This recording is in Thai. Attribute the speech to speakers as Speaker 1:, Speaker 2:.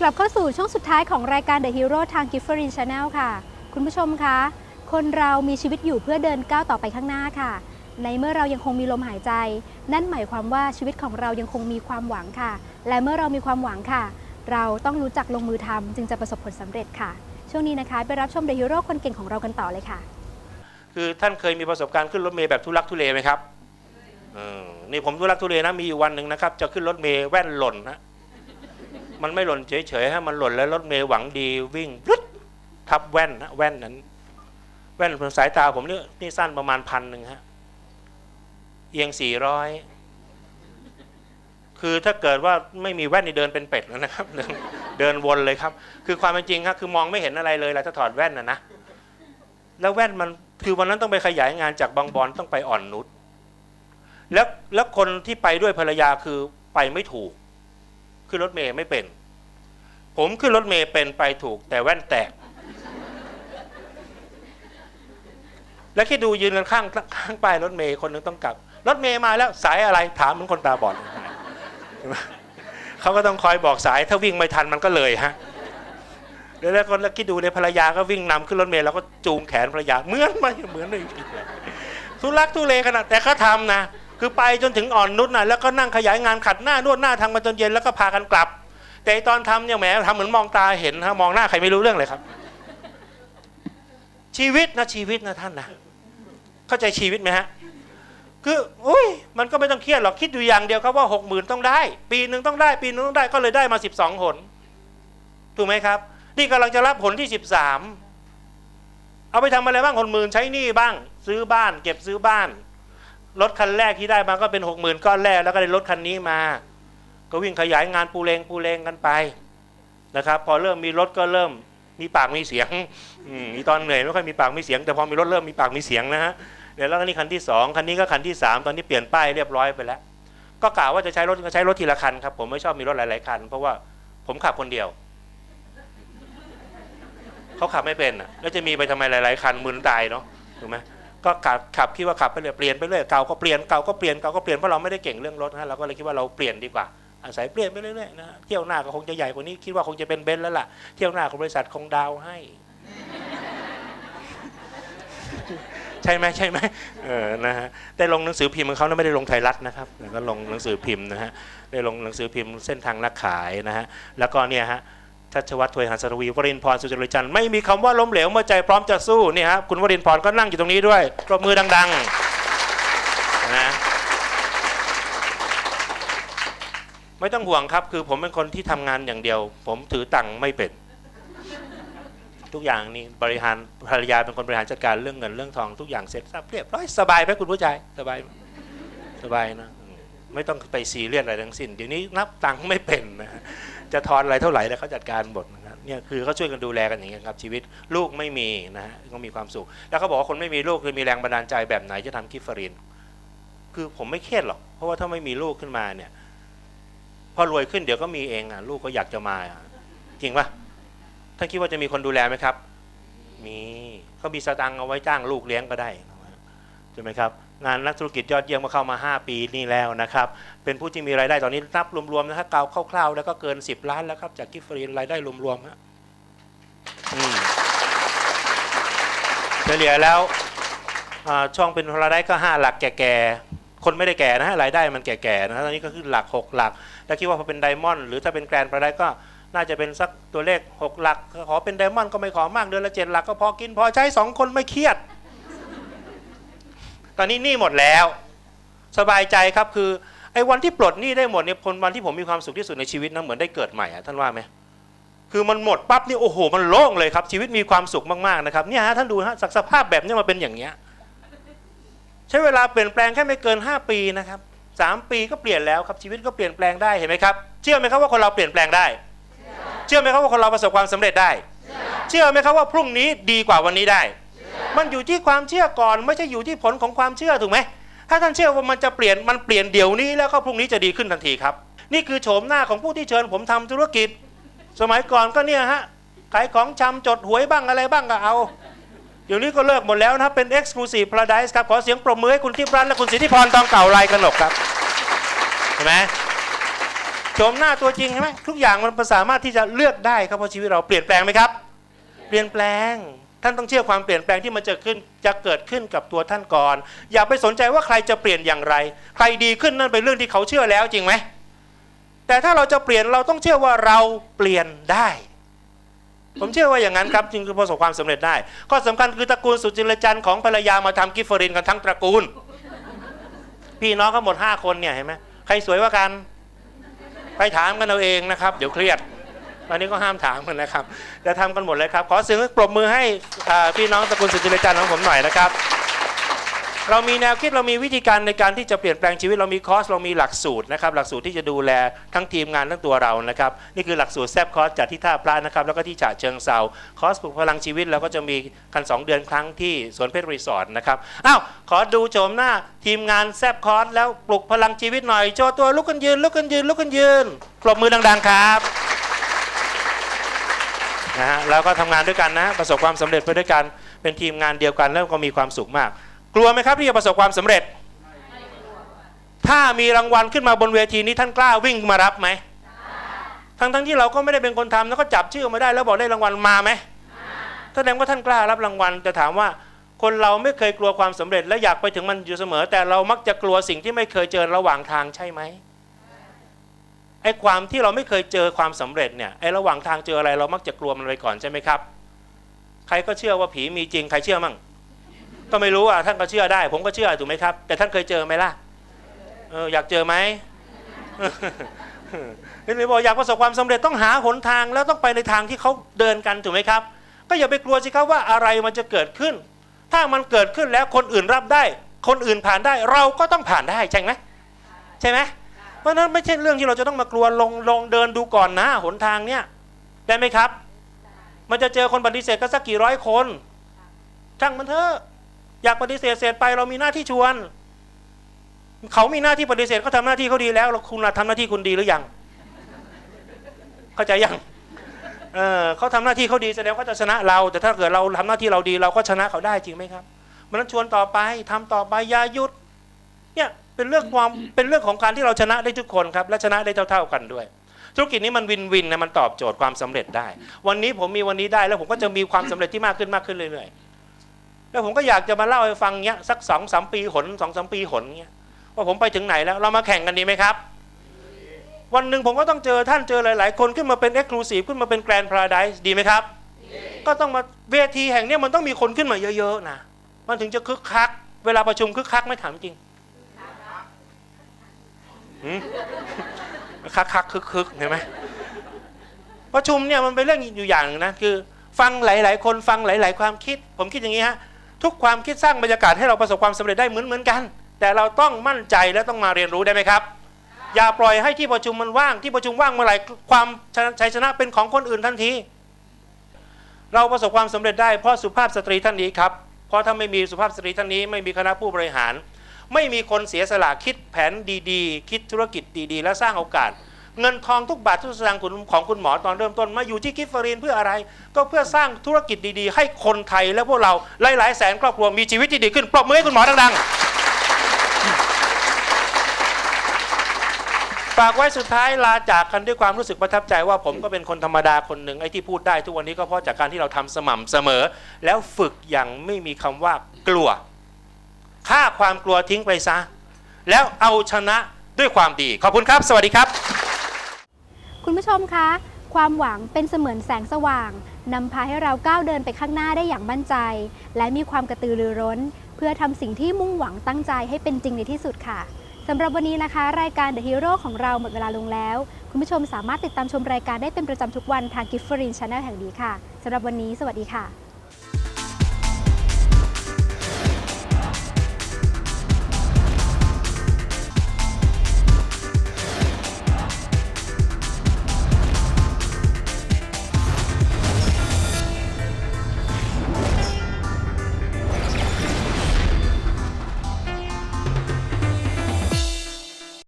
Speaker 1: กลับเข้าสู่ช่วงสุดท้ายของรายการ The Hero ทาง g i f f e r i n Channel ค่ะ คุณผู้ชมคะ คนเรามีชีวิตอยู่เพื่อเดินก้าวต่อไปข้างหน้าค่ะ ในเมื่อเรายังคงมีลมหายใจ นั่นหมายความว่าชีวิตของเรายังคงมีความหวังค่ะ และเมื่อเรามีความหวังค่ะ เราต้องรู้จักลงมือทำจึงจะประสบผลสำเร็จค่ะ ช่วงนี้นะคะ ไปรับชม The Hero คนเก่งของเรากันต่อเลยค่ะ
Speaker 2: คือท่านเคยมีประสบการณ์ขึ้นรถเมล์แบบทุลักทุเลไหมครับเออนี่ผมทุลักทุเลนะมีอยู่วันหนึ่งนะครับจะขึ้นรถเมล์แว่นหล่นนะ มันไม่หล่นเฉยๆให้มันหล่นแล้วรถเมล์หวังดีวิ่งรึดทับแว่นนะแว่นนั้น แว่นสายตาผมนี่นี่สั้นประมาณพันหนึ่งฮะเอียงสี่ร้อยคือถ้าเกิดว่าไม่มีแว่นนี่เดินเป็นเป็ดแล้วนะครับ เดินเดินวนเลยครับ คือความเป็นจริงครับคือมองไม่เห็นอะไรเลยแหละถ้าถอดแว่นนะนะแล้วแว่นมันคือวันนั้นต้องไปขยายงานจากบางบอนต้องไปอ่อนนุชแล้วแล้วคนที่ไปด้วยภรรยาคือไปไม่ถูก ขึ้นรถเมย์ไม่เป็น ผมขึ้นรถเมย์เป็นไปถูกแต่แว่นแตก แล้วคิดดูยืนกันข้างข้างป้ายรถเมย์คนหนึงต้องกลับ รถเมย์มาแล้วสายอะไรถามเหมือนคนตาบอดเขาก็ต้องคอยบอกสาย ถ้าวิ่งไม่ทันมันก็เลยฮะแล้วแล้วก็แล้วคิดดูในภรรยาก็วิ่งนำขึ้นรถเมล์แล้วก็จูงแขนภรรยาเหมือนไหมเหมือนเลยทุลักทุเลขนาดแต่เขาทำนะ คือไปจนถึงอ่อนนุชนะแล้วก็นั่งขยายงานขัดหน้านวดหน้าทางมาจนเย็นแล้วก็พากันกลับ แต่ตอนทำเนี่ยแหมทำเหมือนมองตาเห็นฮะมองหน้าใครไม่รู้เรื่องเลยครับ ชีวิตนะชีวิตนะท่านนะเข้าใจชีวิตไหมฮะคืออุ้ยมันก็ไม่ต้องเครียดหรอกคิดอยู่อย่างเดียวครับว่าหกหมื่นต้องได้ ปีหนึ่งต้องได้ ปีนึงต้องได้ก็เลยได้มาสิบสองหนถูกไหมครับ นี่กำลังจะรับผลที่13เอาไปทำอะไรบ้างคนหมื่นใช้หนี้บ้าง ซื้อบ้าน เก็บซื้อบ้าน รถคันแรกที่ได้มาก็เป็น6 0,000ก้อนแรกแล้วก็ได้รถคันนี้มา ก็วิ่งขยายงานปูเลงปูเลงกันไปนะครับ พอเริ่มมีรถก็เริ่มมีปากมีเสียงอมีตอนเหนื่อยไม่ค่อยมีปากมีเสียง แต่พอมีรถเริ่มมีปากมีเสียงนะฮะเดี๋ยวแล้วก็นี่คันที่สองคันนี้ก็คันที่สามตอนนี้เปลี่ยนป้ายเรียบร้อยไปแล้ว ก็กล่าวว่าจะใช้รถก็ใช้รถทีละคันครับผมไม่ชอบมีรถหลาย ๆ คัน เพราะว่าผมขับคนเดียวเขาขับไม่เป็นอะแล้วจะมีไปทำไมหลาย ๆ คันมึนตายเนาะถูกไหม ก็ขับขับคิดว่าขับไปเรื่อยเปลี่ยนไปเรื่อยเก่าก็เปลี่ยนเก่าก็เปลี่ยนเก่าก็เปลี่ยนเพราะเราไม่ได้เก่งเรื่องรถนะเราก็เลยคิดว่าเราเปลี่ยนดีกว่าอาศัยเปลี่ยนไปเรื่อยๆนะเที่ยวหน้าก็คงจะใหญ่กว่านี้คิดว่าคงจะเป็นเบนซ์แล้วล่ะเที่ยวหน้าของบริษัทคงดาวให้ ใช่ไหมใช่ไหมเออนะฮะได้ลงหนังสือพิมพ์ของเขานะไม่ได้ลงไทยรัฐนะครับแล้วก็ลงหนังสือพิมพ์นะฮะได้ลงหนังสือพิมพ์เส้นทางนักขายนะฮะแล้วก็เนี่ยฮะ ชัชวัฒน์ถวยหัสรวีวรินพรสุจริจันทร์ไม่มีคำว่าล้มเหลวเมื่อใจพร้อมจะสู้นี่ครับคุณวรินพรก็นั่งอยู่ตรงนี้ด้วยปรบมือดังๆนะไม่ต้องห่วงครับ คือผมเป็นคนที่ทำงานอย่างเดียว ผมถือตังค์ไม่เป็น ทุกอย่างนี่บริหารภรรยาเป็นคนบริหารจัดการเรื่องเงินเรื่องทองทุกอย่างเสร็จสับเรียบร้อยสบายไหมคุณผู้ชายสบายสบายนะ ไม่ต้องไปซีเรียสอะไรทั้งสิ้น เดี๋ยวนี้นับตังค์ไม่เป็นนะฮะจะทอนอะไรเท่าไหร่แล้วเขาจัดการหมดนะครับเนี่ยคือเขาช่วยกันดูแลกันอย่างเงี้ยครับชีวิตลูกไม่มีนะฮะก็มีความสุข แล้วเขาบอกว่าคนไม่มีลูกคือมีแรงบันดาลใจแบบไหนจะทำกิฟฟอริน คือผมไม่เครียดหรอก เพราะว่าถ้าไม่มีลูกขึ้นมาเนี่ย พอรวยขึ้นเดี๋ยวก็มีเองอะลูกก็อยากจะมาจริงปะท่านคิดว่าจะมีคนดูแลไหมครับ มีเขามีสตังเอาไว้จ้างลูกเลี้ยงก็ได้ใช่ไหมครับ งานนักธุรกิจยอดเยี่ยมมาเข้ามา 5 ปีนี่แล้วนะครับ เป็นผู้ที่มีรายได้ตอนนี้นับรวมๆนะครับเกาคร่าวๆ แล้วก็เกิน 10 ล้านแล้วครับ จากกิฟฟรีนรายได้รวมๆฮะเฉลี่ยแล้วช่องเป็นรายได้ก็ 5 หลักแก่ๆ คนไม่ได้แก่นะฮะรายได้มันแก่ๆนะตอนนี้ก็คือหลัก 6 หลัก แล้วคิดว่าพอเป็นไดมอนด์หรือถ้าเป็นแกรนด์รายได้ก็น่าจะเป็นสักตัวเลข 6 หลัก ขอเป็นไดมอนด์ก็ไม่ขอมากเดือนละ7หลักก็พอกินพอใช้ 2 คนไม่เครียด ตอนนี้หนี้หมดแล้ว สบายใจครับคือไอ้วันที่ปลดหนี้ได้หมดเนี่ยคนวันที่ผมมีความสุขที่สุดในชีวิตนะเหมือนได้เกิดใหม่อะท่านว่าไหมคือมันหมดปั๊บนี่โอ้โห มันโล่งเลยครับ ชีวิตมีความสุขมากๆนะครับเนี่ยฮะท่านดูฮะสักสภาพแบบเนี้มาเป็นอย่างเงี้ยใช้เวลาเปลี่ยนแปลงแค่ไม่เกิน 5 ปีนะครับสามปีก็เปลี่ยนแล้วครับชีวิตก็เปลี่ยนแปลงได้เห็นไหมครับ เชื่อไหมครับว่าคนเราเปลี่ยนแปลงได้ เชื่อไหมครับว่าคนเราประสบความสำเร็จได้ เชื่อไหมครับว่าพรุ่งนี้ดีกว่าวันนี้ได้ มันอยู่ที่ความเชื่อก่อน ไม่ใช่อยู่ที่ผลของความเชื่อถูกไหมถ้าท่านเชื่อว่ามันจะเปลี่ยนมันเปลี่ยนเดี๋ยวนี้แล้วก็พรุ่งนี้จะดีขึ้นทันทีครับ นี่คือโฉมหน้าของผู้ที่เชิญผมทำธุรกิจ สมัยก่อนก็เนี่ยฮะขายของชำจดหวยบ้างอะไรบ้างก็เอาเดี๋ยวนี้ก็เลิกหมดแล้วนะครับเป็น Exclusive Paradise ครับ ขอเสียงปรบมือให้คุณทิพย์รัตน์และคุณสิทธิพรทองเก่าลายกนกครับเห็นไหมโฉมหน้าตัวจริงใช่ไหมทุกอย่างมันสามารถที่จะเลือกได้ครับเพราะชีวิตเราเปลี่ยนแปลงไหมครับ เปลี่ยนแปลง ท่านต้องเชื่อความเปลี่ยนแปลงที่มันจะขึ้นจะเกิดขึ้นกับตัวท่านก่อน อย่าไปสนใจว่าใครจะเปลี่ยนอย่างไร ใครดีขึ้นนั่นเป็นเรื่องที่เขาเชื่อแล้วจริงไหมแต่ถ้าเราจะเปลี่ยนเราต้องเชื่อว่าเราเปลี่ยนได้ ผมเชื่อว่าอย่างนั้นครับจึงคือประสบความสำเร็จได้ข้อสำคัญคือตระกูลสุจิรจันทร์ของภรรยามาทำกิฟเฟอรินกันทั้งตระกูล พี่น้องก็หมดห้าคนเนี่ยเห็นไหมใครสวยกว่ากัน ไปถามกันเอาเองนะครับ เดี๋ยวเครียด ตอนนี้ก็ห้ามถามกันนะครับจะทำกันหมดเลยครับ ขอเสียงปรบมือให้พี่น้องตระกูลสุจิรจันทร์ของผมหน่อยนะครับ เรามีแนวคิดเรามีวิธีการในการที่จะเปลี่ยนแปลงชีวิตเรามีคอร์สเรามีหลักสูตรนะครับหลักสูตรที่จะดูแลทั้งทีมงานทั้งตัวเรานะครับนี่คือหลักสูตรแซบคอร์สจากที่ท่าพระนะครับแล้วก็ที่ฉะเชิงเซาคอร์สปลุกพลังชีวิตเราก็จะมีกัน 2 เดือนครั้งที่สวนเพชรรีสอร์ทนะครับอ้าวขอดูโฉมหน้าทีมงานแซบคอร์สแล้วปลุกพลังชีวิตหน่อยโชว์ตัวลุกขึ้นยืนลุกขึ้นยืนลุกขึ้นยืนปรบมือดังๆครับ นะฮะแล้วก็ทำงานด้วยกันนะประสบความสำเร็จไปด้วยกันเป็นทีมงานเดียวกันแล้วก็มีความสุขมาก กลัวไหมครับที่จะประสบความสำเร็จ ถ้ามีรางวัลขึ้นมาบนเวทีนี้ท่านกล้าวิ่งมารับไหมทั้งทั้งๆที่เราก็ไม่ได้เป็นคนทำแล้วก็จับชื่อมาได้ แล้วบอกได้รางวัลมาไหมแสดงว่าท่านกล้ารับรางวัลแต่ถามว่าคนเราไม่เคยกลัวความสำเร็จและอยากไปถึงมันอยู่เสมอ แต่เรามักจะกลัวสิ่งที่ไม่เคยเจอระหว่างทางใช่ไหม ไอ้ความที่เราไม่เคยเจอความสำเร็จเนี่ยไอ้ระหว่างทางเจออะไรเรามักจะกลัวมันไปก่อนใช่ไหมครับ ใครก็เชื่อว่าผีมีจริง ใครเชื่อมั่งก็ไม่รู้อะท่านก็เชื่อได้ ผมก็เชื่อถูกไหมครับ แต่ท่านเคยเจอไหมล่ะเอออยากเจอไหมเห็นไหมบอกอยากประสบความสำเร็จต้องหาหนทางแล้วต้องไปในทางที่เขาเดินกันถูกไหมครับ ก็อย่าไปกลัวสิครับว่าอะไรมันจะเกิดขึ้น ถ้ามันเกิดขึ้นแล้วคนอื่นรับได้ คนอื่นผ่านได้เราก็ต้องผ่านได้ใช่ไหมใช่ไหม ราะนั้นไม่ใช่เรื่องที่เราจะต้องมากลัวลงลงเดินดูก่อนนะหนทางเนี้ยได้ไหมครับ มันจะเจอคนปฏิเสธก็สักกี่ร้อยคนช่างมันเถอะอยากปฏิเสธเสร็จไปเรามีหน้าที่ชวน เขามีหน้าที่ปฏิเสธเขาทำหน้าที่เขาดีแล้วเราคุณล่ะทำหน้าที่คุณดีหรือยัง เข้าใจยังเออเขาทำหน้าที่เขาดีแสดงว่าเขาจะชนะเรา แต่ถ้าเกิดเราทำหน้าที่เราดีเราก็ชนะเขาได้จริงไหมครับมันนั้นชวนต่อไปทำต่อไปอย่าหยุดเนี่ย เป็นเรื่องความเป็นเรื่องของการที่เราชนะได้ทุกคนครับและชนะได้เท่า ๆกันด้วย ธุรกิจนี้มันวินวินนะมันตอบโจทย์ความสำเร็จได้ วันนี้ผมมีวันนี้ได้แล้วผมก็จะมีความสำเร็จที่มากขึ้นมากขึ้นเรื่อยๆแล้วผมก็อยากจะมาเล่าให้ฟังเงี้ยสักสองสามปีหนสองสามปีหนเงี้ยว่าผมไปถึงไหนแล้วเรามาแข่งกันดีไหมครับ วันหนึ่งผมก็ต้องเจอท่านเจอหลาย ๆ คนขึ้นมาเป็นเอ็กซ์คลูซีฟขึ้นมาเป็นแกรนด์พาราไดส์ดีไหมครับ ก็ต้องมาเวทีแห่งนี้มันต้องมีคนขึ้นมาเยอะๆนะมันถึงจะคึกคัก เวลาประชุมคึกคักไม่ถามจริง คักคักคึกคึกเห็นไหมประชุมเนี่ยมันเป็นเรื่องอยู่อย่างนะคือ ฟังหลาย ๆ คนฟังหลาย ๆ ความคิด ผมคิดอย่างนี้ฮะทุกความคิดสร้างบรรยากาศให้เราประสบความสำเร็จได้เหมือนเหมือนกัน แต่เราต้องมั่นใจและต้องมาเรียนรู้ได้ไหมครับ อย่าปล่อยให้ที่ประชุมมันว่างที่ประชุมว่างเมื่อไหร่ความชัยชนะเป็นของคนอื่นทันทีเราประสบความสำเร็จได้เพราะสุภาพสตรีท่านนี้ครับเพราะถ้าไม่มีสุภาพสตรีท่านนี้ไม่มีคณะผู้บริหาร ไม่มีคนเสียสละคิดแผนดีๆ คิดธุรกิจดีๆ และสร้างโอกาส เงินทองทุกบาททุกสตางค์ของคุณหมอตอนเริ่มต้นมาอยู่ที่กิฟฟรีนเพื่ออะไร ก็เพื่อสร้างธุรกิจดีๆ ให้คนไทยและพวกเราหลายๆแสนครอบครัวมีชีวิตที่ดีขึ้นปรบมือให้คุณหมอดังๆฝากไว้สุดท้ายลาจากกันด้วยความรู้สึกประทับใจว่าผมก็เป็นคนธรรมดาคนหนึ่งไอ้ที่พูดได้ ทุกวันนี้ก็เพราะจากการที่เราทำสม่ำเสมอ แล้วฝึกอย่างไม่มีคำว่ากลัว ฆ่าความกลัวทิ้งไปซะ แล้วเอาชนะด้วยความดี ขอบคุณครับ สวัสดีครับ
Speaker 1: คุณผู้ชมคะ ความหวังเป็นเสมือนแสงสว่าง นำพาให้เราก้าวเดินไปข้างหน้าได้อย่างมั่นใจ และมีความกระตือรือร้น เพื่อทำสิ่งที่มุ่งหวังตั้งใจให้เป็นจริงในที่สุดค่ะสำหรับวันนี้นะคะ รายการ The Hero ของเราหมดเวลาลงแล้ว คุณผู้ชมสามารถติดตามชมรายการได้เป็นประจำทุกวันทาง g i f f e r i n Channel แห่งนี้ค่ะสำหรับวันนี้ สวัสดีค่ะ